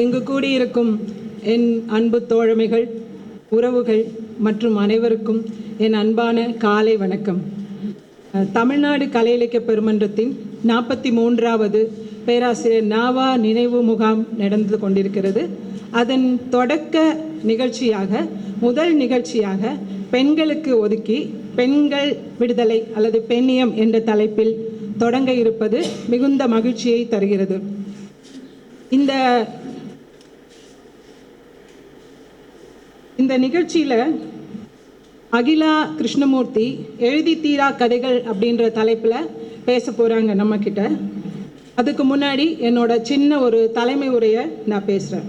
இங்கு கூடியிருக்கும் என் அன்பு தோழமைகள் உறவுகள் மற்றும் அனைவருக்கும் என் அன்பான காலை வணக்கம். தமிழ்நாடு கலை இலக்கிய பெருமன்றத்தின் நாற்பத்தி மூன்றாவது பேராசிரியர் நாவா நினைவு முகாம் நடந்து கொண்டிருக்கிறது. அதன் தொடக்க நிகழ்ச்சியாக முதல் நிகழ்ச்சியாக பெண்களுக்கு ஒதுக்கி பெண்கள் விடுதலை அல்லது பெண்ணியம் என்ற தலைப்பில் தொடங்க இருப்பது மிகுந்த மகிழ்ச்சியை தருகிறது. இந்த இந்த நிகழ்ச்சியில் அகிலா கிருஷ்ணமூர்த்தி எழுதி தீரா கதைகள் அப்படின்ற தலைப்பில் பேச போகிறாங்க நம்மக்கிட்ட அதுக்கு முன்னாடி என்னோட சின்ன ஒரு தலைமை உரையை நான் பேசுகிறேன்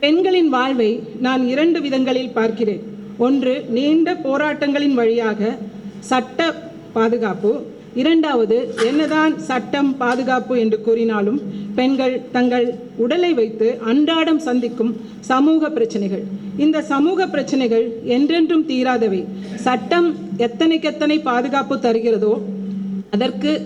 பெண்களின் வாழ்வை நான் இரண்டு விதங்களில் பார்க்கிறேன். ஒன்று நீண்ட போராட்டங்களின் வழியாக சட்ட பாதுகாப்பு இரண்டாவது என்னதான் சட்டம் பாதுகாப்பு என்று கூறினாலும் பெண்கள் தங்கள் உடலை வைத்து அன்றாடம் சந்திக்கும் சமூக பிரச்சனைகள். இந்த சமூக பிரச்சனைகள் என்றென்றும் தீராதவை. சட்டம் எத்தனைக்கெத்தனை பாதுகாப்பு தருகிறதோ அதற்கு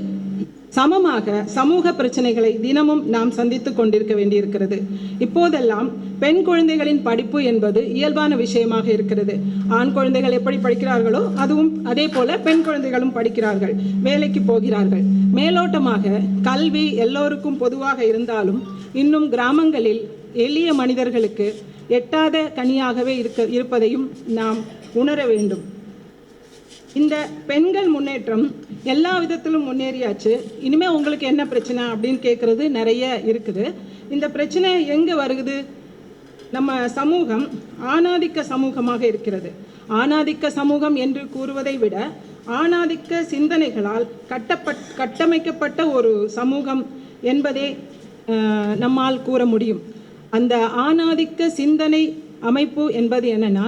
சமமாக சமூக பிரச்சனைகளை தினமும் நாம் சந்தித்துக் கொண்டிருக்க வேண்டியிருக்கிறது. இப்போதெல்லாம் பெண் குழந்தைகளின் படிப்பு என்பது இயல்பான விஷயமாக இருக்கிறது. ஆண் குழந்தைகள் எப்படி படிக்கிறார்களோ அதுவும் அதே போல பெண் குழந்தைகளும் படிக்கிறார்கள். வேலைக்கு போகிறார்கள். மேலோட்டமாக கல்வி எல்லோருக்கும் பொதுவாக இருந்தாலும் இன்னும் கிராமங்களில் எளிய மனிதர்களுக்கு எட்டாத கனியாகவே இருக்க இருப்பதையும் நாம் உணர வேண்டும். இந்த பெண்கள் முன்னேற்றம் எல்லா விதத்திலும் முன்னேறியாச்சு. இனிமே உங்களுக்கு என்ன பிரச்சனை அப்படின்னு கேட்குறது நிறைய இருக்குது. இந்த பிரச்சனை எங்கே வருகுது? நம்ம சமூகம் ஆணாதிக்க சமூகமாக இருக்கிறது. ஆணாதிக்க சமூகம் என்று கூறுவதை விட ஆணாதிக்க சிந்தனைகளால் கட்டப்பட் கட்டமைக்கப்பட்ட ஒரு சமூகம் என்பதே நம்மால் கூற முடியும். அந்த ஆணாதிக்க சிந்தனை அமைப்பு என்பது என்னன்னா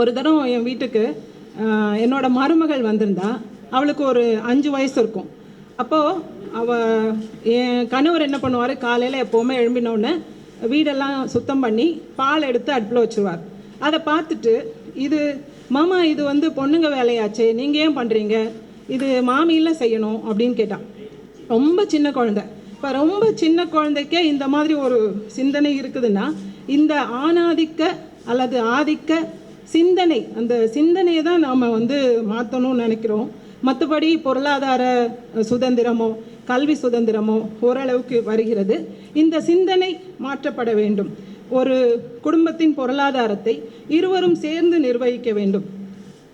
ஒரு தரம் என் வீட்டுக்கு என்னோட மருமகள் வந்திருந்தா அவளுக்கு ஒரு அஞ்சு வயசு இருக்கும். அப்போது அவ என் கணவர் என்ன பண்ணுவார் காலையில் எப்போவுமே எழும்பினோடனே வீடெல்லாம் சுத்தம் பண்ணி பால் எடுத்து அடுப்பில் வச்சுருவார். அதை பார்த்துட்டு இது மாமா இது வந்து பொண்ணுங்க வேலையாச்சே நீங்கள் ஏன் பண்ணுறீங்க இது மாமியில் செய்யணும் அப்படின்னு கேட்டான். ரொம்ப சின்ன குழந்தை. இப்போ ரொம்ப சின்ன குழந்தைக்கே இந்த மாதிரி ஒரு சிந்தனை இருக்குதுன்னா இந்த ஆணாதிக்க அல்லது ஆதிக்க சிந்தனை. அந்த சிந்தனையை தான் நாம் வந்து மாற்றணும்னு நினைக்கிறோம். மற்றபடி பொருளாதார சுதந்திரமோ கல்வி சுதந்திரமோ ஓரளவுக்கு வருகிறது. இந்த சிந்தனை மாற்றப்பட வேண்டும். ஒரு குடும்பத்தின் பொருளாதாரத்தை இருவரும் சேர்ந்து நிர்வகிக்க வேண்டும்.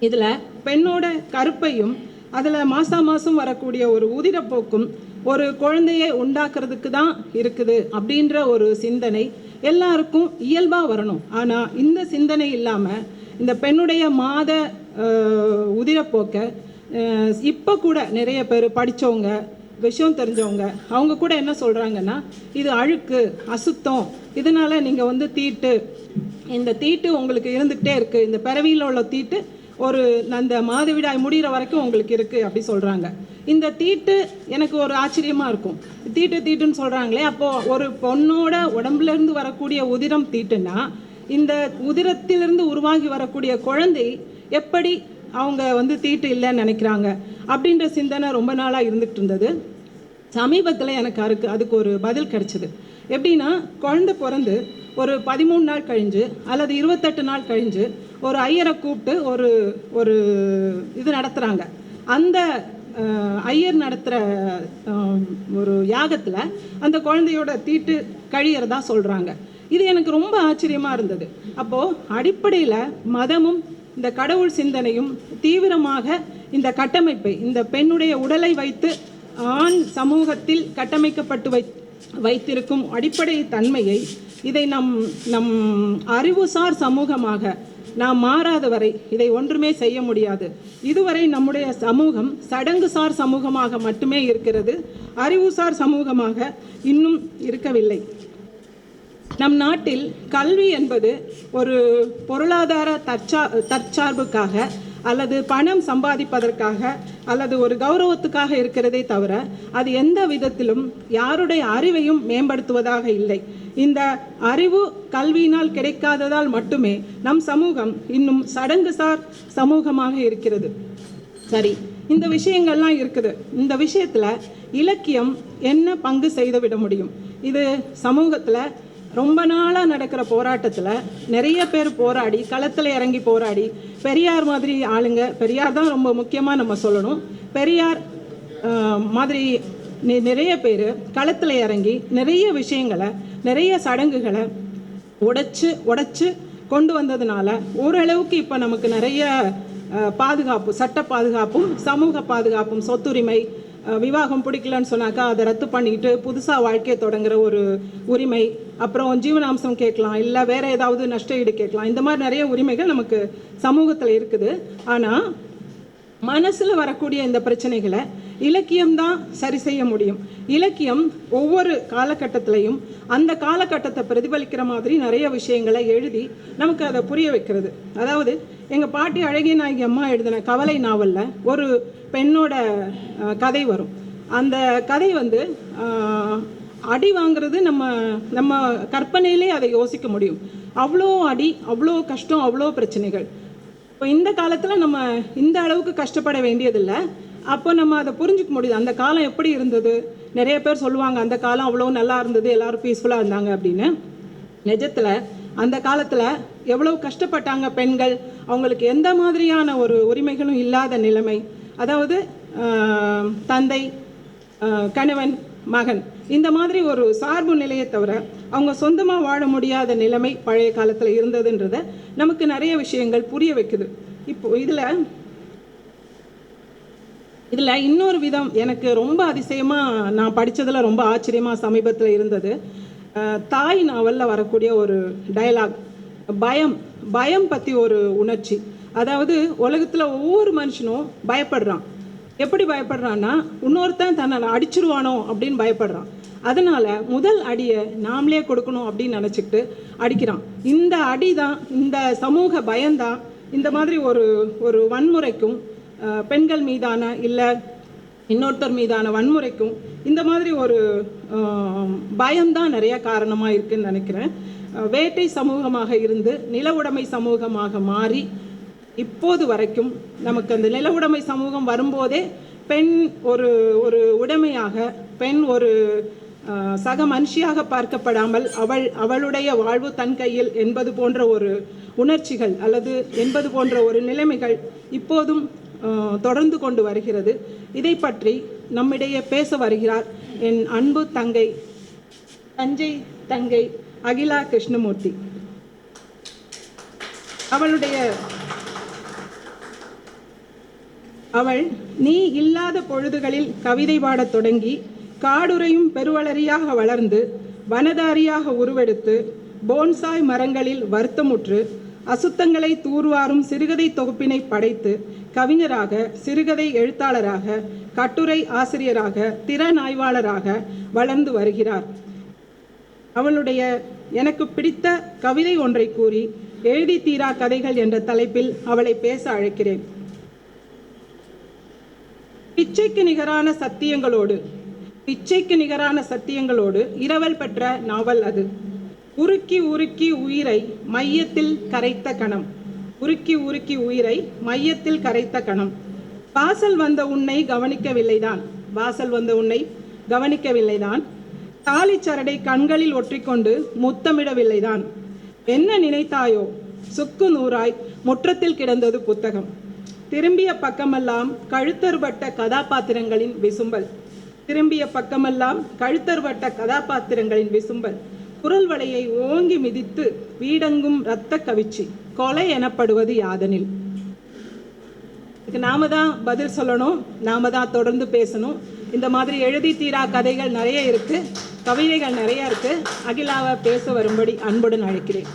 இதில் பெண்ணோட கருப்பையும் அதில் மாதம் மாதம் வரக்கூடிய ஒரு உதிரப்போக்கும் ஒரு குழந்தையை உண்டாக்குறதுக்கு தான் இருக்குது அப்படின்ற ஒரு சிந்தனை எல்லாருக்கும் இயல்பாக வரணும். ஆனால் இந்த சிந்தனை இல்லாமல் இந்த பெண்ணுடைய மாத உதிரப்போக்க உதிரப்போக்கை இப்போ கூட நிறைய பேர் படித்தவங்க விஷயம் தெரிஞ்சவங்க அவங்க கூட என்ன சொல்கிறாங்கன்னா இது அழுக்கு அசுத்தம் இதனால் நீங்கள் வந்து தீட்டு இந்த தீட்டு உங்களுக்கு இருந்துகிட்டே இருக்குது இந்த பிறவியில் உள்ள தீட்டு ஒரு அந்த மாதவிடாய் முடிகிற வரைக்கும் உங்களுக்கு இருக்குது அப்படி சொல்கிறாங்க இந்த தீட்டு எனக்கு ஒரு ஆச்சரியமாக இருக்கும். தீட்டு தீட்டுன்னு சொல்கிறாங்களே அப்போது ஒரு பொண்ணோட உடம்புலேருந்து வரக்கூடிய உதிரம் தீட்டுன்னா இந்த உதிரத்திலிருந்து உருவாகி வரக்கூடிய குழந்தை எப்படி அவங்க வந்து தீட்டு இல்லைன்னு நினைக்கிறாங்க அப்படின்ற சிந்தனை ரொம்ப நாளாக இருந்துகிட்டு இருந்தது. சமீபத்தில் எனக்கு அதுக்கு அதுக்கு ஒரு பதில் கிடைச்சிது. எப்படின்னா குழந்தை பிறந்து ஒரு பதிமூணு நாள் கழிஞ்சு அல்லது இருபத்தெட்டு நாள் கழிஞ்சு ஒரு ஐயரை கூப்பிட்டு ஒரு ஒரு இது நடத்துகிறாங்க அந்த ஐயர் நடத்துகிற ஒரு யாகத்தில் அந்த குழந்தையோட தீட்டு கழியறதா சொல்கிறாங்க இது எனக்கு ரொம்ப ஆச்சரியமாக இருந்தது. அப்போது அடிப்படையில் மதமும் இந்த கடவுள் சிந்தனையும் தீவிரமாக இந்த கட்டமைப்பை இந்த பெண்ணுடைய உடலை வைத்து ஆண் சமூகத்தில் கட்டமைக்கப்பட்டு வை வைத்திருக்கும் அடிப்படை தன்மையை இதை நம் நம் அறிவுசார் சமூகமாக நாம் மாறாத வரை இதை ஒன்றுமே செய்ய முடியாது. இதுவரை நம்முடைய சமூகம் சடங்குசார் சமூகமாக மட்டுமே இருக்கிறது. அறிவுசார் சமூகமாக இன்னும் இருக்கவில்லை. நம் நாட்டில் கல்வி என்பது ஒரு பொருளாதார தற்சா தற்சார்புக்காக அல்லது பணம் சம்பாதிப்பதற்காக அல்லது ஒரு கௌரவத்துக்காக இருக்கிறதே தவிர அது எந்த விதத்திலும் யாருடைய அறிவையும் மேம்படுத்துவதாக இல்லை. இந்த அறிவு கல்வியினால் கிடைக்காததால் மட்டுமே நம் சமூகம் இன்னும் சடங்குசார் சமூகமாக இருக்கிறது. சரி இந்த விஷயங்கள்லாம் இருக்குது. இந்த விஷயத்தில் இலக்கியம் என்ன பங்கு செய்து விட முடியும்? இது சமூகத்தில் ரொம்ப நாளாக நடக்கிற போராட்டத்தில் நிறைய பேர் போராடி களத்தில் இறங்கி போராடி பெரியார் மாதிரி ஆளுங்க பெரியார் தான் ரொம்ப முக்கியமாக நம்ம சொல்லணும். பெரியார் மாதிரி நி- நிறைய பேர் களத்தில் இறங்கி நிறைய விஷயங்களை நிறைய சடங்குகளை உடைச்சு உடைச்சு கொண்டு வந்ததுனால ஓரளவுக்கு இப்போ நமக்கு நிறைய பாதுகாப்பு சட்ட பாதுகாப்பும் சமூக பாதுகாப்பும் சொத்துரிமை விவாகம் பிடிக்கலன்னு சொன்னாக்கா அதை ரத்து பண்ணிக்கிட்டு புதுசாக வாழ்க்கையை தொடங்குற ஒரு உரிமை அப்புறம் ஜீவனாம்சம் கேட்கலாம் இல்லை வேற ஏதாவது நஷ்ட ஈடு கேட்கலாம். இந்த மாதிரி நிறைய உரிமைகள் நமக்கு சமூகத்தில் இருக்குது. ஆனால் மனசில் வரக்கூடிய இந்த பிரச்சனைகளை இலக்கியம் தான் சரி செய்ய முடியும். இலக்கியம் ஒவ்வொரு காலகட்டத்திலையும் அந்த காலகட்டத்தை பிரதிபலிக்கிற மாதிரி நிறைய விஷயங்களை எழுதி நமக்கு அதை புரிய வைக்கிறது. அதாவது எங்கள் பாட்டி அழகிய நாயகி அம்மா எழுதின கவலை நாவலில் ஒரு பெண்ணோட கதை வரும். அந்த கதை வந்து அடி வாங்குறது நம்ம நம்ம கற்பனையிலே அதை யோசிக்க முடியும். அவ்வளோ அடி அவ்வளோ கஷ்டம் அவ்வளோ பிரச்சனைகள். இப்போ இந்த காலத்தில் நம்ம இந்த அளவுக்கு கஷ்டப்பட வேண்டியதில்லை. அப்போ நம்ம அதை புரிஞ்சுக்க முடியுது. அந்த காலம் எப்படி இருந்தது? நிறைய பேர் சொல்லுவாங்க அந்த காலம் அவ்வளோ நல்லா இருந்தது எல்லாரும் பீஸ்ஃபுல்லாக இருந்தாங்க அப்படின்னு. நிஜத்தில் அந்த காலத்தில் எவ்வளோ கஷ்டப்பட்டாங்க பெண்கள்? அவங்களுக்கு எந்த மாதிரியான ஒரு உரிமைகளும் இல்லாத நிலைமை. அதாவது தந்தை கணவன் மகன் இந்த மாதிரி ஒரு சார்பு நிலையை தவிர அவங்க சொந்தமாக வாழ முடியாத நிலைமை பழைய காலத்தில் இருந்ததுன்றத நமக்கு நிறைய விஷயங்கள் புரிய வைக்குது. இப்போ இதில் இதில் இன்னொரு விதம் எனக்கு ரொம்ப அதிசயமாக நான் படித்ததில் ரொம்ப ஆச்சரியமாக சமீபத்தில் இருந்தது. தாய் நாவலில் வரக்கூடிய ஒரு டயலாக் பயம் பயம் பற்றி ஒரு உணர்ச்சி. அதாவது உலகத்தில் ஒவ்வொரு மனுஷனும் பயப்படுறான். எப்படி பயப்படுறான்னா இன்னொருத்தன் தன்னை அடிச்சிருவானோ? அப்படின்னு பயப்படுறான். அதனால் முதல் அடியை நாமளே கொடுக்கணும் அப்படின்னு நினச்சிக்கிட்டு அடிக்கிறான். இந்த அடி தான் இந்த சமூக பயம்தான் இந்த மாதிரி ஒரு ஒரு வன்முறைக்கும் பெண்கள் மீதான இல்லை இன்னொருத்தர் மீதான வன்முறைக்கும் இந்த மாதிரி ஒரு பயம்தான் நிறைய காரணமாக இருக்குன்னு நினைக்கிறேன். வேட்டை சமூகமாக இருந்து நில உடைமை சமூகமாக மாறி இப்போது வரைக்கும் நமக்கு அந்த நில உடைமை சமூகம் வரும்போதே பெண் ஒரு ஒரு உடைமையாக பெண் ஒரு சக மனுஷியாக பார்க்கப்படாமல் அவள் அவளுடைய வாழ்வு தன் கையில் என்பது போன்ற ஒரு உணர்ச்சிகள் அல்லது என்பது போன்ற ஒரு நிலைமைகள் இப்போதும் தொடர்ந்து கொண்டு வருகிறது. இதை பற்றி நம்மிடையே பேச வருகிறார் என் அன்பு தங்கை தஞ்சை தங்கை அகிலா கிருஷ்ணமூர்த்தி. அவளுடைய அவள் நீ இல்லாத பொழுதுகளில் கவிதை பாடத் தொடங்கி காடுறையும் பெருவளரியாக வளர்ந்து வனதாரியாக உருவெடுத்து போன்சாய் மரங்களில் வருத்தமுற்று அசுத்தங்களை தூர்வாரும் சிறுகதை தொகுப்பினை படைத்து கவிஞராக சிறுகதை எழுத்தாளராக கட்டுரை ஆசிரியராக திறனாய்வாளராக வளர்ந்து வருகிறார். அவளுடைய எனக்கு பிடித்த கவிதை ஒன்றை கூறி எழுதி தீரா கதைகள் என்ற தலைப்பில் அவளை பேச அழைக்கிறேன். பிச்சைக்கு நிகரான சத்தியங்களோடு பிச்சைக்கு நிகரான சத்தியங்களோடு இரவல் பெற்ற நாவல் அது. உருக்கி உருக்கி உயிரை மையத்தில் கரைத்த கணம். உருக்கி உருக்கி உயிரை மையத்தில் கரைத்த கணம். வாசல் வந்த உன்னை கவனிக்கவில்லைதான். வாசல் வந்த உன்னை கவனிக்கவில்லைதான். தாலிச்சரடை கண்களில் ஒற்றிக்கொண்டு முத்தமிடவில்லைதான். என்ன நினைத்தாயோ? சுக்கு நூறாய் முற்றத்தில் கிடந்தது புத்தகம். திரும்பிய பக்கமெல்லாம் கழுத்தறுபட்ட கதாபாத்திரங்களின் விசும்பல். திரும்பிய பக்கமெல்லாம் கழுத்தறுபட்ட கதாபாத்திரங்களின் விசும்பல். குரல் வளையை ஓங்கி மிதித்து வீடெங்கும் இரத்த கவிச்சி. கொலை எனப்படுவது யாதனில். இதுக்கு நாம தான் பதில் சொல்லணும். நாம தான் தொடர்ந்து பேசணும். இந்த மாதிரி எழுதி தீரா கதைகள் நிறைய இருக்கு. கவிதைகள் நிறைய இருக்கு. அகிலாவை பேச வரும்படி அன்புடன் அழைக்கிறேன்.